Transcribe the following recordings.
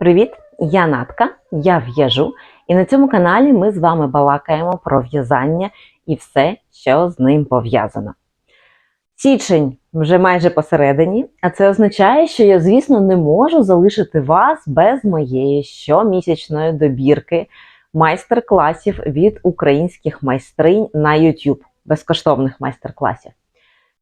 Привіт! Я Натка, я в'яжу, і на цьому каналі ми з вами балакаємо про в'язання і все, що з ним пов'язано. Січень вже майже посередині, а це означає, що я, звісно, не можу залишити вас без моєї щомісячної добірки майстер-класів від українських майстринь на YouTube, безкоштовних майстер-класів.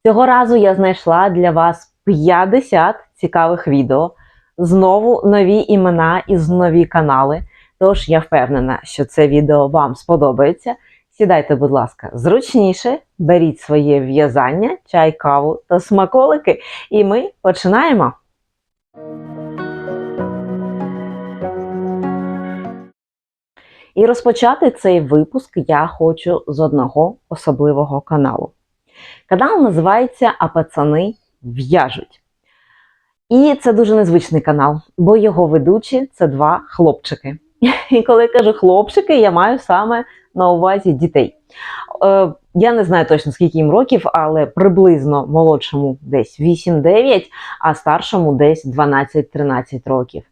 Цього разу я знайшла для вас 50 цікавих відео знову нові імена і нові канали. Тож я впевнена, що це відео вам сподобається. Сідайте, будь ласка, зручніше, беріть своє в'язання, чай, каву та смаколики, і ми починаємо. І розпочати цей випуск я хочу з одного особливого каналу. Канал називається А пацани в'яжуть. І це дуже незвичний канал, бо його ведучі це два хлопчики. І коли я кажу хлопчики, я маю саме на увазі дітей. Е, я не знаю точно скільки їм років, але приблизно молодшому десь 8-9, а старшому десь 12-13 років.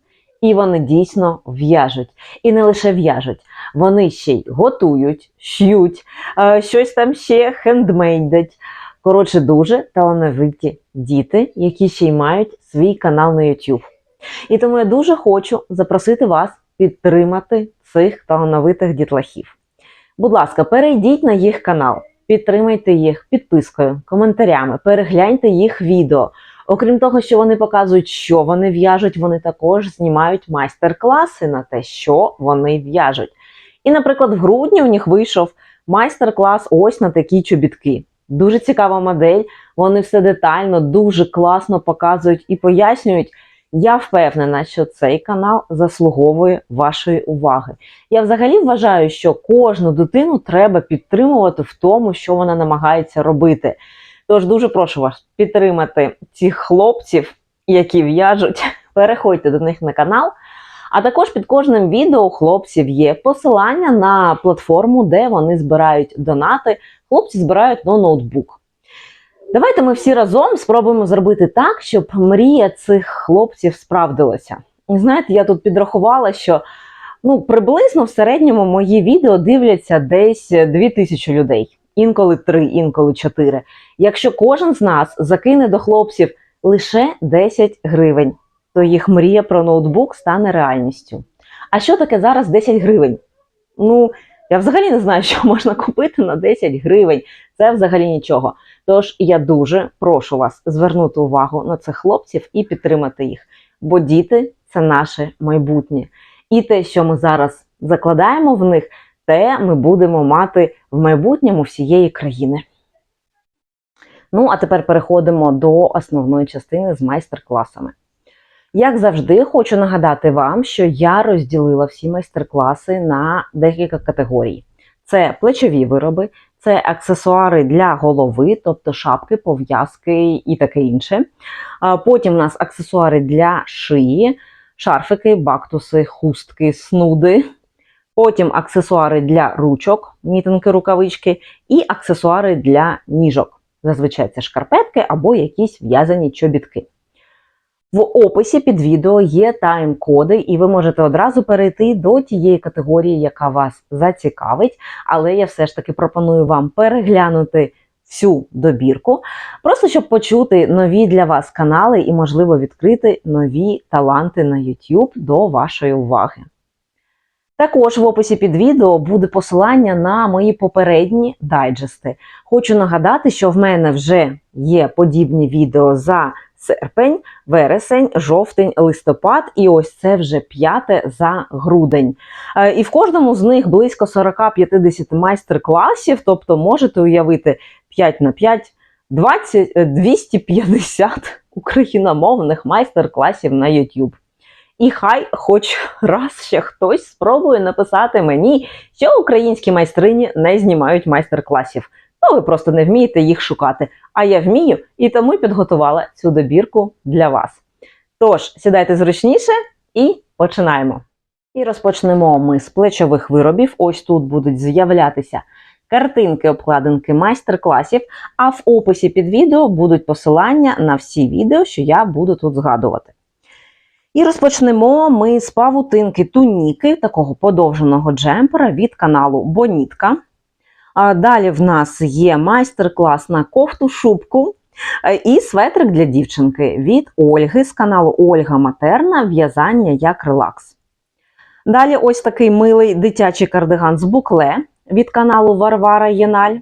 І вони дійсно в'яжуть. І не лише в'яжуть, вони ще й готують, ш'ють, е, щось там ще хендмейдять. Коротше, дуже талановиті діти, які ще й мають свій канал на YouTube. І тому я дуже хочу запросити вас підтримати цих талановитих дітлахів. Будь ласка, перейдіть на їх канал, підтримайте їх підпискою, коментарями, перегляньте їх відео. Окрім того, що вони показують, що вони в'яжуть, вони також знімають майстер-класи на те, що вони в'яжуть. І, наприклад, в грудні у них вийшов майстер-клас ось на такі чобітки. Дуже цікава модель, вони все детально, дуже класно показують і пояснюють. Я впевнена, що цей канал заслуговує вашої уваги. Я взагалі вважаю, що кожну дитину треба підтримувати в тому, що вона намагається робити. Тож дуже прошу вас підтримати цих хлопців, які в'яжуть. Переходьте до них на канал. А також під кожним відео хлопців є посилання на платформу, де вони збирають донати. Хлопці збирають на ноутбук. Давайте ми всі разом спробуємо зробити так, щоб мрія цих хлопців справдилася. Знаєте, я тут підрахувала, що ну, приблизно в середньому мої відео дивляться десь 2000 людей, інколи 3, інколи 4. Якщо кожен з нас закине до хлопців лише 10 гривень, то їх мрія про ноутбук стане реальністю. А що таке зараз 10 гривень? Ну, я взагалі не знаю, що можна купити на 10 гривень. Це взагалі нічого. Тож я дуже прошу вас звернути увагу на цих хлопців і підтримати їх. Бо діти це наше майбутнє. І те, що ми зараз закладаємо в них, те ми будемо мати в майбутньому всієї країни. Ну, а тепер переходимо до основної частини з майстер-класами. Як завжди, хочу нагадати вам, що я розділила всі майстер-класи на декілька категорій: це плечові вироби, це аксесуари для голови, тобто шапки, пов'язки і таке інше. Потім у нас аксесуари для шиї, шарфики, бактуси, хустки, снуди. Потім аксесуари для ручок, мітинки, рукавички, і аксесуари для ніжок. Зазвичай це шкарпетки або якісь в'язані чобітки. В описі під відео є тайм-коди, і ви можете одразу перейти до тієї категорії, яка вас зацікавить. Але я все ж таки пропоную вам переглянути всю добірку, просто щоб почути нові для вас канали і, можливо, відкрити нові таланти на YouTube до вашої уваги. Також в описі під відео буде посилання на мої попередні дайджести. Хочу нагадати, що в мене вже є подібні відео за серпень, вересень, жовтень, листопад, і ось це вже п'яте за грудень. Е, І в кожному з них близько 40-50 майстер-класів, тобто можете уявити 5 на 5, 20, е, 250 україномовних майстер-класів на YouTube. І хай хоч раз ще хтось спробує написати мені, що українські майстрині не знімають майстер-класів. Ну, ви просто не вмієте їх шукати. А я вмію і тому підготувала цю добірку для вас. Тож, сідайте зручніше і починаємо. І розпочнемо ми з плечових виробів. Ось тут будуть з'являтися картинки, обкладинки майстер-класів, а в описі під відео будуть посилання на всі відео, що я буду тут згадувати. І розпочнемо ми з павутинки туніки, такого подовженого джемпера від каналу Бонітка. Далі в нас є майстер-клас на кофту шубку е, і светрик для дівчинки від Ольги з каналу Ольга Матерна в'язання як релакс. Далі ось такий милий дитячий кардиган з букле від каналу Варвара Єналь.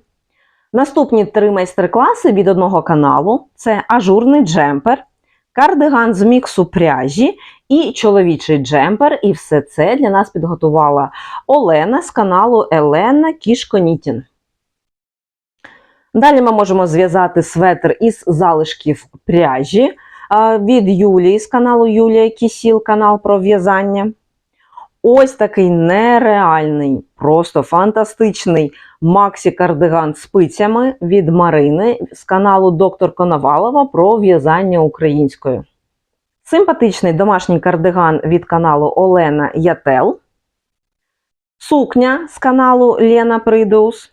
Наступні три майстер-класи від одного каналу: це ажурний джемпер, кардиган з міксу пряжі і чоловічий джемпер. І все це для нас підготувала Олена з каналу Елена Кішконітін. Далі ми можемо зв'язати светр із залишків пряжі від Юлії з каналу Юлія Кісіл, канал про в'язання. Ось такий нереальний, просто фантастичний Максі кардиган з спицями від Марини з каналу Доктор Коновалова про в'язання українською. Симпатичний домашній кардиган від каналу Олена Ятел. Сукня з каналу Лена Придеус.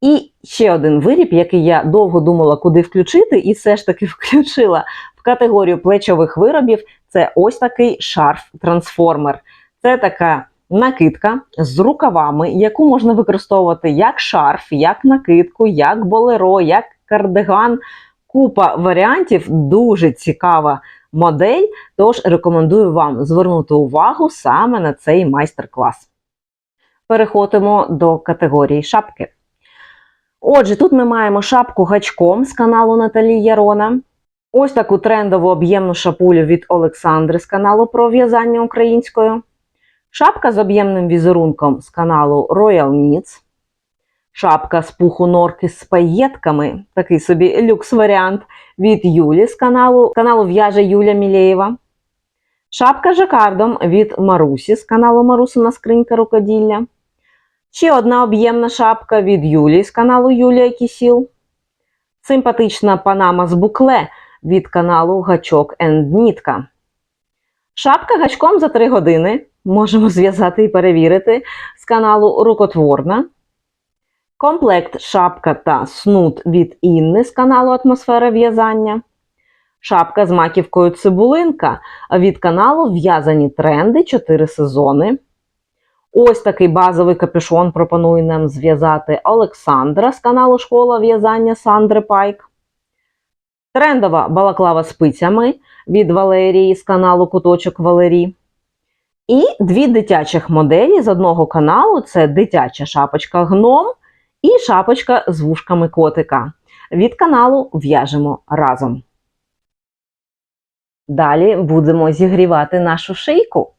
І ще один виріб, який я довго думала, куди включити, і все ж таки включила в категорію плечових виробів. Це ось такий шарф-трансформер. Це така накидка з рукавами, яку можна використовувати як шарф, як накидку, як болеро, як кардиган. Купа варіантів, дуже цікава модель. Тож рекомендую вам звернути увагу саме на цей майстер-клас. Переходимо до категорії шапки. Отже, тут ми маємо шапку гачком з каналу Наталі Ярона. Ось таку трендову об'ємну шапулю від Олександри з каналу про в'язання українською. Шапка з об'ємним візерунком з каналу Royal Knits. Шапка з пуху норки з паєтками, такий собі люкс-варіант від Юлі з каналу каналу В'яже Юля Мілєєва. Шапка жакардом від Марусі з каналу Марусина Скринька рукоділля. Ще одна об'ємна шапка від Юлі з каналу Юлія Кісіл. Симпатична панама з букле від каналу Гачок енд Нітка. Шапка гачком за 3 години. Можемо зв'язати і перевірити з каналу Рукотворна. Комплект шапка та снуд від Інни з каналу Атмосфера в'язання. Шапка з маківкою цибулинка від каналу В'язані тренди 4 сезони. Ось такий базовий капюшон пропонує нам зв'язати Олександра з каналу Школа в'язання Сандри Пайк. Трендова балаклава з спицями від Валерії з каналу Куточок Валерій. І дві дитячих моделі з одного каналу це дитяча шапочка гном і шапочка з вушками котика. Від каналу В'яжемо разом. Далі будемо зігрівати нашу шийку.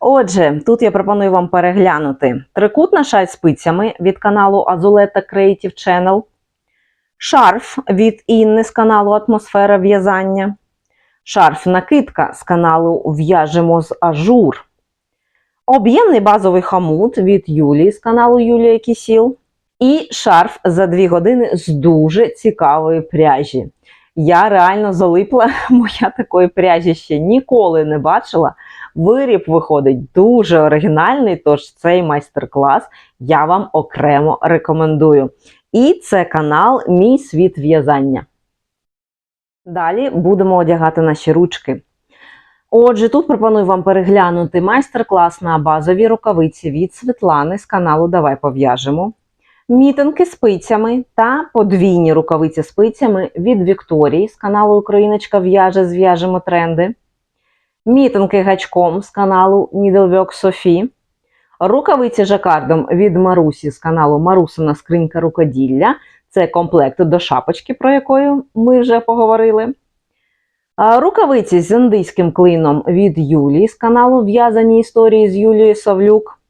Отже, тут я пропоную вам переглянути. Трикутна шаль з спицями від каналу Azuleta Creative Channel, шарф від Інни з каналу Атмосфера в'язання, шарф-накидка з каналу В'яжемо з ажур, об'ємний базовий хамут від Юлії з каналу Юлія Кісіл, і шарф за 2 години з дуже цікавої пряжі. Я реально залипла, бо я такої пряжі ще ніколи не бачила. Виріб виходить дуже оригінальний, тож цей майстер-клас я вам окремо рекомендую. І це канал Мій світ в'язання. Далі будемо одягати наші ручки. Отже, тут пропоную вам переглянути майстер-клас на базові рукавиці від Світлани з каналу Давай пов'яжемо. Мітинки спицями та подвійні рукавиці спицями від Вікторії з каналу Україночка в'яже зв'яжемо тренди. Мітинки гачком з каналу Needlework Софі. Рукавиці жакардом від Марусі з каналу Марусина Скринька рукоділля. Це комплект до шапочки, про яку ми вже поговорили. Рукавиці з індийським клином від Юлії з каналу В'язані історії з Юлією Савлюк.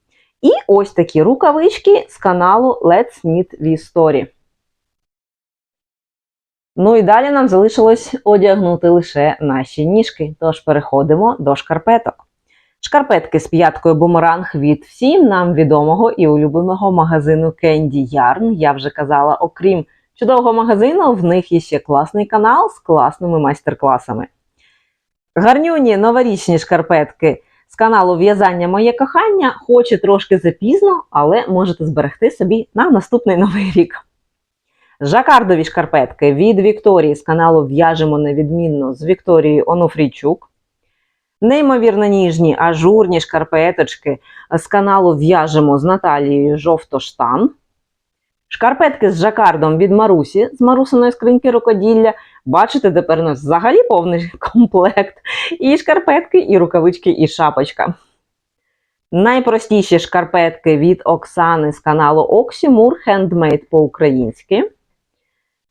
І ось такі рукавички з каналу Let's Knit в Story. Ну і далі нам залишилось одягнути лише наші ніжки, тож переходимо до шкарпеток. Шкарпетки з п'яткою бумеранг від всім нам відомого і улюбленого магазину Candy Yarn. Я вже казала, окрім чудового магазину, в них є ще класний канал з класними майстер-класами. Гарнюні новорічні шкарпетки з каналу В'язання Моє кохання, хоч і трошки запізно, але можете зберегти собі на наступний новий рік. Жакардові шкарпетки від Вікторії з каналу В'яжемо невідмінно з Вікторією Онуфрійчук. Неймовірно ніжні ажурні шкарпеточки з каналу В'яжемо з Наталією Жовтоштан. Шкарпетки з жакардом від Марусі з Марусиної скриньки рукоділля. Бачите, тепер у нас взагалі повний комплект. І шкарпетки, і рукавички, і шапочка. Найпростіші шкарпетки від Оксани з каналу Oxymur Handmade по-українськи.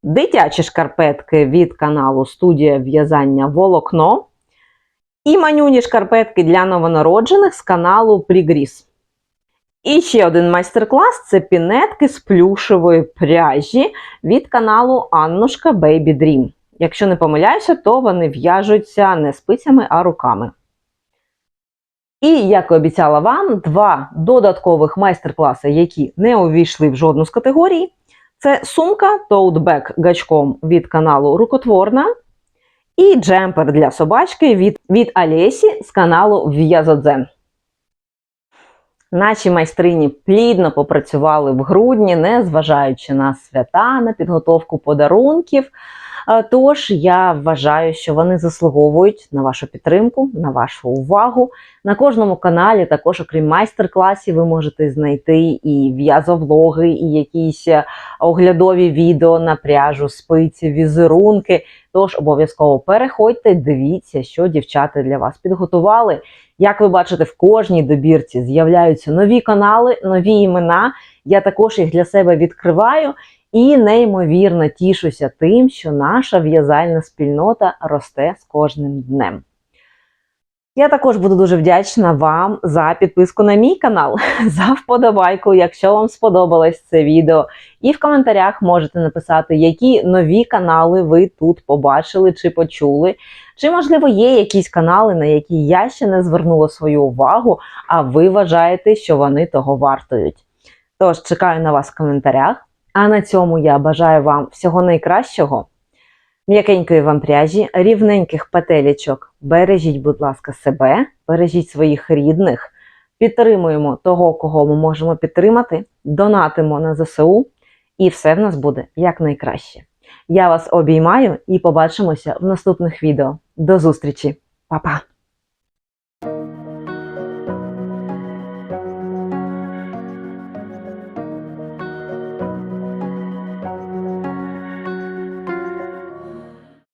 Дитячі шкарпетки від каналу Студія в'язання Волокно. І манюні шкарпетки для новонароджених з каналу Прігріс. І ще один майстер-клас це пінетки з плюшевої пряжі від каналу Аннушка Baby Dream. Якщо не помиляюся, то вони в'яжуться не спицями, а руками. І, як і обіцяла вам, два додаткових майстер-класи, які не увійшли в жодну з категорій. Це сумка тоутбек гачком від каналу Рукотворна і джемпер для собачки від, від Алєсі з каналу В'язодзен. Наші майстрині плідно попрацювали в грудні, не зважаючи на свята, на підготовку подарунків. Е, Тож я вважаю, що вони заслуговують на вашу підтримку, на вашу увагу. На кожному каналі, також, окрім майстер-класів, ви можете знайти і в'язовлоги, і якісь е, оглядові відео на пряжу, спиці, візерунки. Тож обов'язково переходьте, дивіться, що дівчата для вас підготували. Як ви бачите, в кожній добірці з'являються нові канали, нові імена. Я також їх для себе відкриваю і неймовірно тішуся тим, що наша в'язальна спільнота росте з кожним днем. Я також буду дуже вдячна вам за підписку на мій канал, за вподобайку, якщо вам сподобалось це відео. І в коментарях можете написати, які нові канали ви тут побачили чи почули. Чи, можливо, є якісь канали, на які я ще не звернула свою увагу, а ви вважаєте, що вони того вартують. Тож, чекаю на вас в коментарях. А на цьому я бажаю вам всього найкращого, м'якенької вам пряжі, рівненьких петелечок. Бережіть, будь ласка, себе, бережіть своїх рідних, підтримуємо того, кого ми можемо підтримати, донатимо на ЗСУ, і все в нас буде якнайкраще. Я вас обіймаю і побачимося в наступних відео. До зустрічі, Па-па!